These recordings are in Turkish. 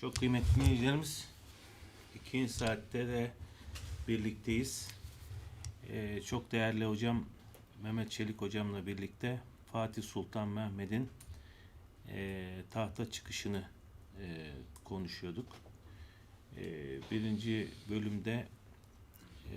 Çok kıymetli dinleyicilerimiz, ikinci saatte de birlikteyiz. Ee, çok değerli hocam Mehmet Çelik hocamla birlikte Fatih Sultan Mehmet'in e, tahta çıkışını e, konuşuyorduk. E, birinci bölümde e,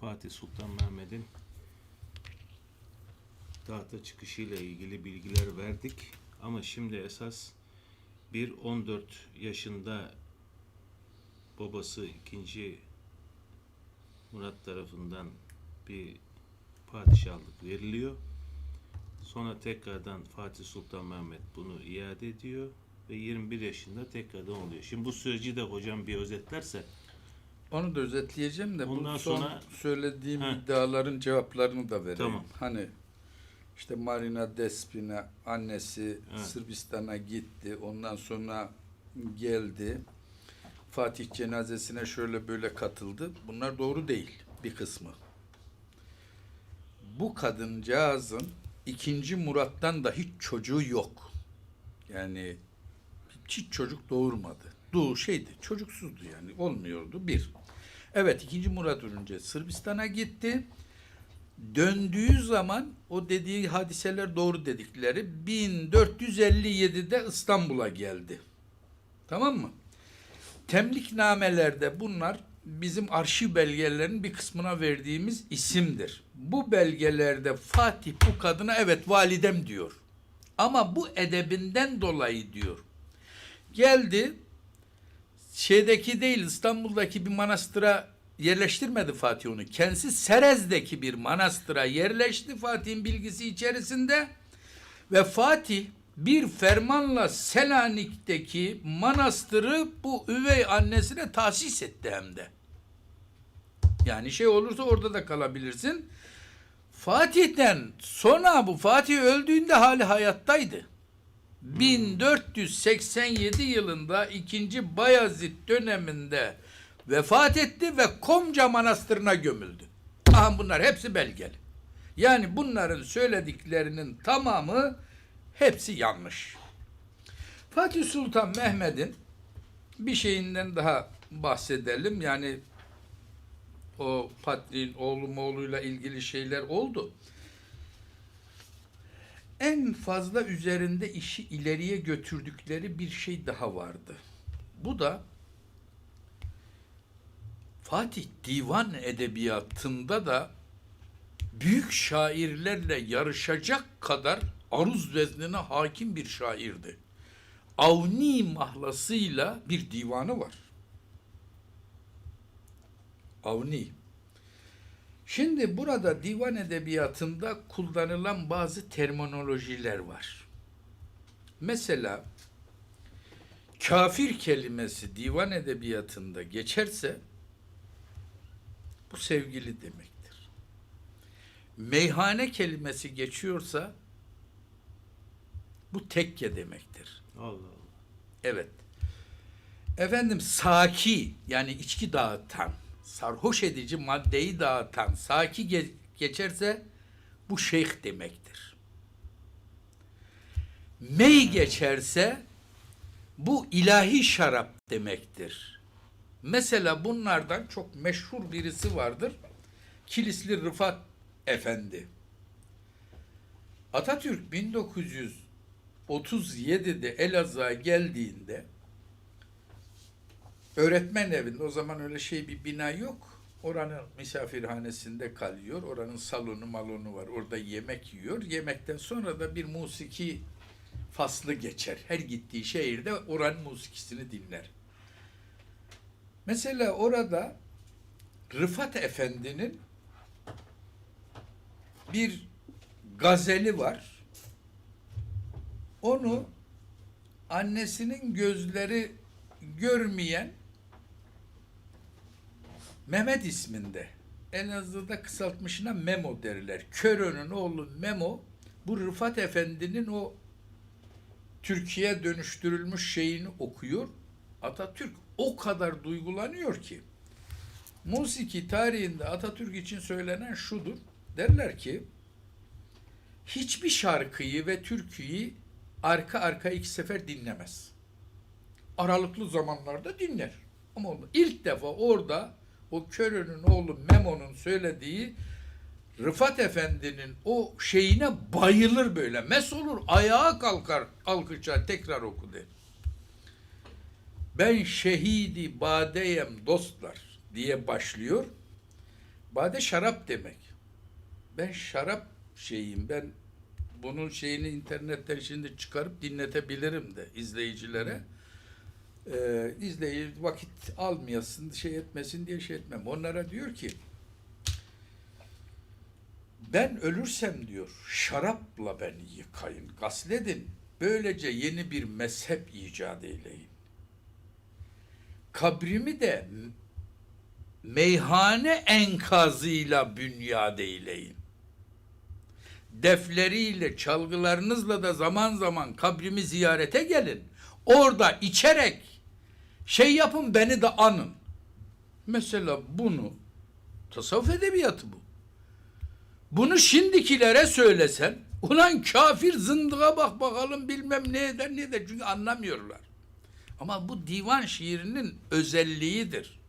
Fatih Sultan Mehmet'in tahta çıkışıyla ilgili bilgiler verdik. Ama şimdi esas bir 14 yaşında babası 2. Murat tarafından bir padişahlık veriliyor. Sonra tekrardan Fatih Sultan Mehmet bunu iade ediyor ve 21 yaşında tekrardan oluyor. Şimdi bu süreci de hocam bir özetlerse Onu da özetleyeceğim de Ondan bu son sonra- söylediğim Heh. iddiaların cevaplarını da vereyim. Tamam. Hani işte Marina Despina annesi Evet. Sırbistan'a gitti. Ondan sonra geldi. Fatih cenazesine şöyle böyle katıldı. Bunlar doğru değil bir kısmı. Bu kadıncağızın ikinci Murat'tan da hiç çocuğu yok. Yani hiç çocuk doğurmadı. Doğu şeydi, çocuksuzdu yani, olmuyordu bir. Evet, ikinci Murat önce Sırbistan'a gitti. Döndüğü zaman o dediği hadiseler doğru dedikleri 1457'de İstanbul'a geldi. Tamam mı? Temliknamelerde bunlar bizim arşiv belgelerinin bir kısmına verdiğimiz isimdir. Bu belgelerde Fatih bu kadına evet validem diyor. Ama bu edebinden dolayı diyor. Geldi şeydeki değil İstanbul'daki bir manastıra yerleştirmedi Fatih onu. Kendisi Serez'deki bir manastıra yerleşti Fatih'in bilgisi içerisinde ve Fatih bir fermanla Selanik'teki manastırı bu üvey annesine tahsis etti hem de. Yani şey olursa orada da kalabilirsin. Fatih'ten sonra bu Fatih öldüğünde hali hayattaydı. 1487 yılında 2. Bayezid döneminde vefat etti ve Komca Manastırı'na gömüldü. Aha bunlar hepsi belgeli. Yani bunların söylediklerinin tamamı hepsi yanlış. Fatih Sultan Mehmet'in bir şeyinden daha bahsedelim. Yani o Patriğin oğlu moğluyla ilgili şeyler oldu en fazla üzerinde işi ileriye götürdükleri bir şey daha vardı. Bu da Fatih divan edebiyatında da büyük şairlerle yarışacak kadar aruz veznine hakim bir şairdi. Avni mahlasıyla bir divanı var. Avni. Şimdi burada divan edebiyatında kullanılan bazı terminolojiler var. Mesela kafir kelimesi divan edebiyatında geçerse bu sevgili demektir. Meyhane kelimesi geçiyorsa bu tekke demektir. Allah Allah. Evet. Efendim saki yani içki dağıtan, sarhoş edici maddeyi dağıtan saki ge- geçerse bu şeyh demektir. Mey geçerse bu ilahi şarap demektir. Mesela bunlardan çok meşhur birisi vardır. Kilisli Rıfat Efendi. Atatürk 1937'de Elazığ'a geldiğinde öğretmen evinde o zaman öyle şey bir bina yok. Oranın misafirhanesinde kalıyor. Oranın salonu malonu var. Orada yemek yiyor. Yemekten sonra da bir musiki faslı geçer. Her gittiği şehirde oranın musikisini dinler. Mesela orada Rıfat Efendi'nin bir gazeli var. Onu annesinin gözleri görmeyen Mehmet isminde. Elazığ'da kısaltmışına Memo derler. Körön'ün oğlu Memo bu Rıfat Efendi'nin o Türkiye dönüştürülmüş şeyini okuyor. Atatürk o kadar duygulanıyor ki musiki tarihinde Atatürk için söylenen şudur. Derler ki hiçbir şarkıyı ve türküyü arka arka iki sefer dinlemez. aralıklı zamanlarda dinler. Ama ilk defa orada o Körü'nün oğlu Memo'nun söylediği Rıfat Efendi'nin o şeyine bayılır böyle. Mes olur, ayağa kalkar, alkışlar, tekrar oku der. Ben şehidi badeyem dostlar diye başlıyor. Bade şarap demek. Ben şarap şeyim. Ben bunun şeyini internetten şimdi çıkarıp dinletebilirim de izleyicilere. Ee, izleyici vakit almayasın, şey etmesin diye şey etmem. Onlara diyor ki ben ölürsem diyor şarapla beni yıkayın, gasledin. Böylece yeni bir mezhep icat eyleyin. Kabrimi de meyhane enkazıyla bünyad eyleyin. Defleriyle, çalgılarınızla da zaman zaman kabrimi ziyarete gelin. Orada içerek şey yapın beni de anın. Mesela bunu tasavvuf edebiyatı bu. Bunu şimdikilere söylesen ulan kafir zındığa bak bakalım bilmem ne eder ne eder çünkü anlamıyorlar. Ama bu divan şiirinin özelliğidir.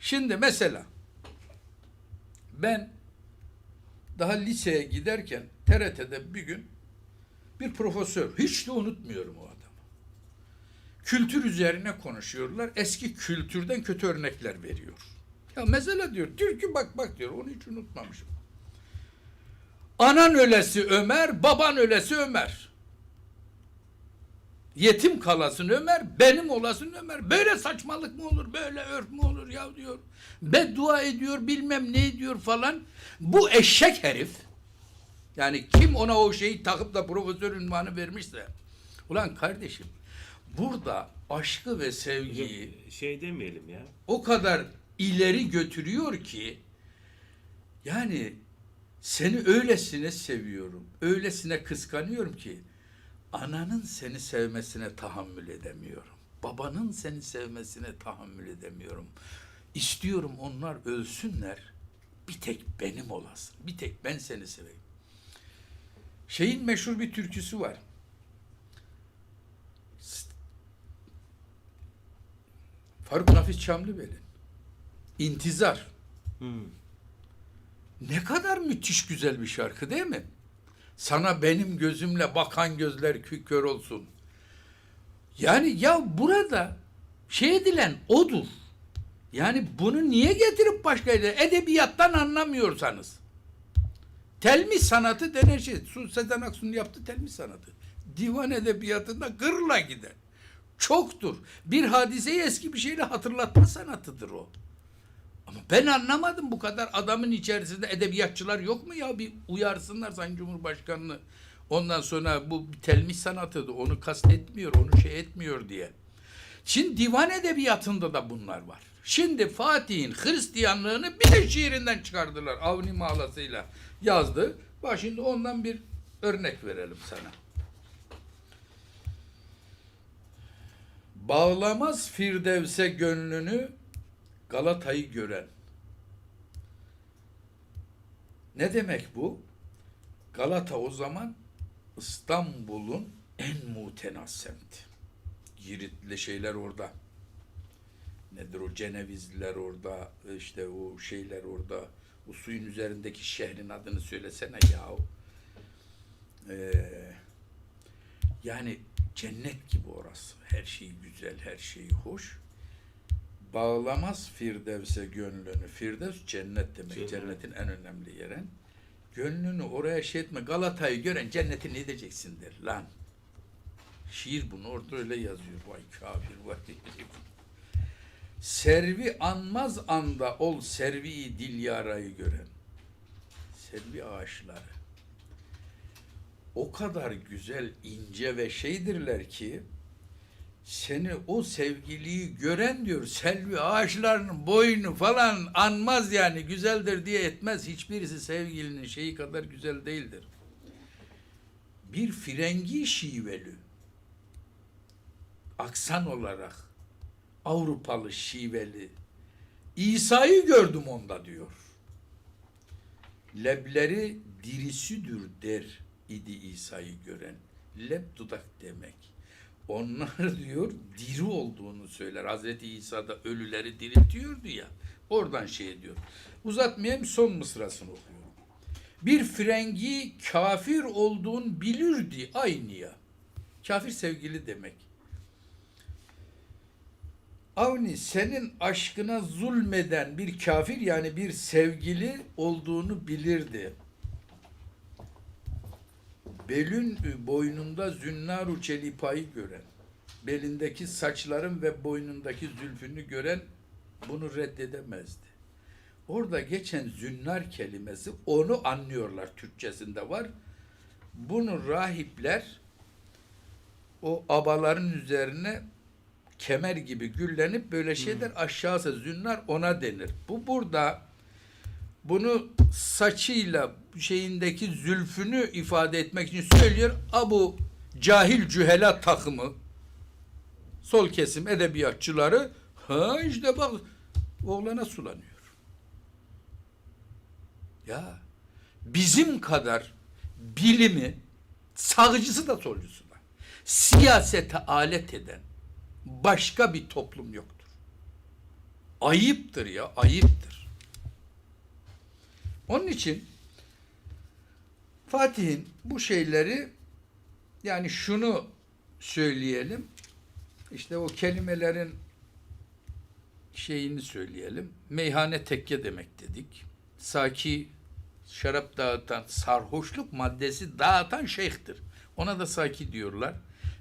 Şimdi mesela ben daha liseye giderken TRT'de bir gün bir profesör, hiç de unutmuyorum o adamı. Kültür üzerine konuşuyorlar. Eski kültürden kötü örnekler veriyor. Ya mesela diyor, türkü bak bak diyor, onu hiç unutmamışım. Anan ölesi Ömer, baban ölesi Ömer. Yetim kalasın Ömer, benim olasın Ömer. Böyle saçmalık mı olur, böyle örf mü olur ya diyor. Beddua ediyor, bilmem ne diyor falan. Bu eşek herif, yani kim ona o şeyi takıp da profesör ünvanı vermişse. Ulan kardeşim, burada aşkı ve sevgiyi Şey demeyelim ya. o kadar ileri götürüyor ki yani seni öylesine seviyorum, öylesine kıskanıyorum ki ananın seni sevmesine tahammül edemiyorum. Babanın seni sevmesine tahammül edemiyorum. İstiyorum onlar ölsünler. Bir tek benim olasın. Bir tek ben seni seveyim. Şeyin meşhur bir türküsü var. Faruk Nafiz Çamlıbel'in İntizar. Hmm. Ne kadar müthiş güzel bir şarkı değil mi? Sana benim gözümle bakan gözler kör olsun. Yani ya burada şey edilen odur. Yani bunu niye getirip başka yere edebiyattan anlamıyorsanız. Telmi sanatı denen şey. Su Sezen Aksu'nun yaptığı telmi sanatı. Divan edebiyatında gırla gider. Çoktur. Bir hadiseyi eski bir şeyle hatırlatma sanatıdır o. Ama ben anlamadım bu kadar adamın içerisinde edebiyatçılar yok mu ya bir uyarsınlar Sayın Cumhurbaşkanı'nı. Ondan sonra bu telmiş sanatıdır onu kastetmiyor onu şey etmiyor diye. Şimdi divan edebiyatında da bunlar var. Şimdi Fatih'in Hristiyanlığını bir de şiirinden çıkardılar. Avni Mağlası'yla yazdı. Bak şimdi ondan bir örnek verelim sana. Bağlamaz Firdevs'e gönlünü Galata'yı gören. Ne demek bu? Galata o zaman İstanbul'un en mutenas semti. Giritli şeyler orada. Nedir o Cenevizliler orada, işte o şeyler orada. O suyun üzerindeki şehrin adını söylesene ya. Ee, yani cennet gibi orası. Her şey güzel, her şey hoş bağlamaz Firdevs'e gönlünü. Firdevs cennet demek. Cennet. Cennetin en önemli yeri. Gönlünü oraya şey etme. Galata'yı gören cenneti ne edeceksin der lan. Şiir bunu orada öyle yazıyor. Vay kafir vay. Servi anmaz anda ol servi dil yarayı gören. Servi ağaçları. O kadar güzel, ince ve şeydirler ki seni o sevgiliyi gören diyor selvi ağaçlarının boynu falan anmaz yani güzeldir diye etmez. Hiçbirisi sevgilinin şeyi kadar güzel değildir. Bir frengi şiveli aksan olarak Avrupalı şiveli İsa'yı gördüm onda diyor. Lebleri dirisüdür der idi İsa'yı gören. Leb dudak demek. Onlar diyor diri olduğunu söyler. Hazreti İsa da ölüleri diriltiyordu ya. Oradan şey ediyor. Uzatmayayım son mısrasını okuyorum. Bir frengi kafir olduğunu bilirdi aynı ya. Kafir sevgili demek. Avni senin aşkına zulmeden bir kafir yani bir sevgili olduğunu bilirdi. Belün boynunda zünnaru çelipayı gören, belindeki saçların ve boynundaki zülfünü gören bunu reddedemezdi. Orada geçen zünnar kelimesi onu anlıyorlar Türkçesinde var. Bunu rahipler o abaların üzerine kemer gibi güllenip böyle şeyler aşağısı zünnar ona denir. Bu burada bunu saçıyla şeyindeki zülfünü ifade etmek için söylüyor. Abu cahil cühela takımı sol kesim edebiyatçıları ha işte bak oğlana sulanıyor. Ya bizim kadar bilimi sağcısı da solcusu da siyasete alet eden başka bir toplum yoktur. Ayıptır ya, ayıptır. Onun için Fatih'in bu şeyleri yani şunu söyleyelim. işte o kelimelerin şeyini söyleyelim. Meyhane tekke demek dedik. Saki şarap dağıtan, sarhoşluk maddesi dağıtan şeyhtir. Ona da saki diyorlar.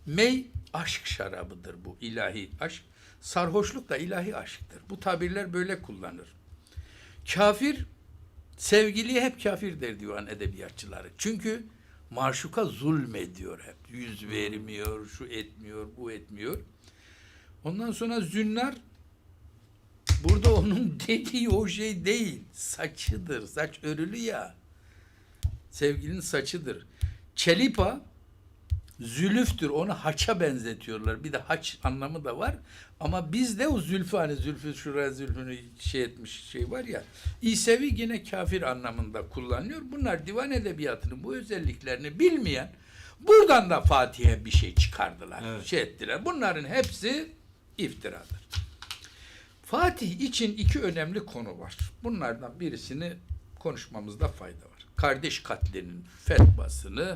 Mey aşk şarabıdır bu ilahi aşk. Sarhoşluk da ilahi aşktır. Bu tabirler böyle kullanır. Kafir sevgiliye hep kafir der divan edebiyatçıları. Çünkü marşuka zulmediyor hep. Yüz vermiyor, şu etmiyor, bu etmiyor. Ondan sonra zünnar burada onun dediği o şey değil. Saçıdır. Saç örülü ya. Sevgilinin saçıdır. Çelipa zülüftür. Onu haça benzetiyorlar. Bir de haç anlamı da var. Ama bizde o zülfü hani zülfü şuraya zülfünü şey etmiş şey var ya. İsevi yine kafir anlamında kullanılıyor. Bunlar divan edebiyatının bu özelliklerini bilmeyen buradan da Fatih'e bir şey çıkardılar. Evet. Şey ettiler. Bunların hepsi iftiradır. Fatih için iki önemli konu var. Bunlardan birisini konuşmamızda fayda var. Kardeş katlinin fetvasını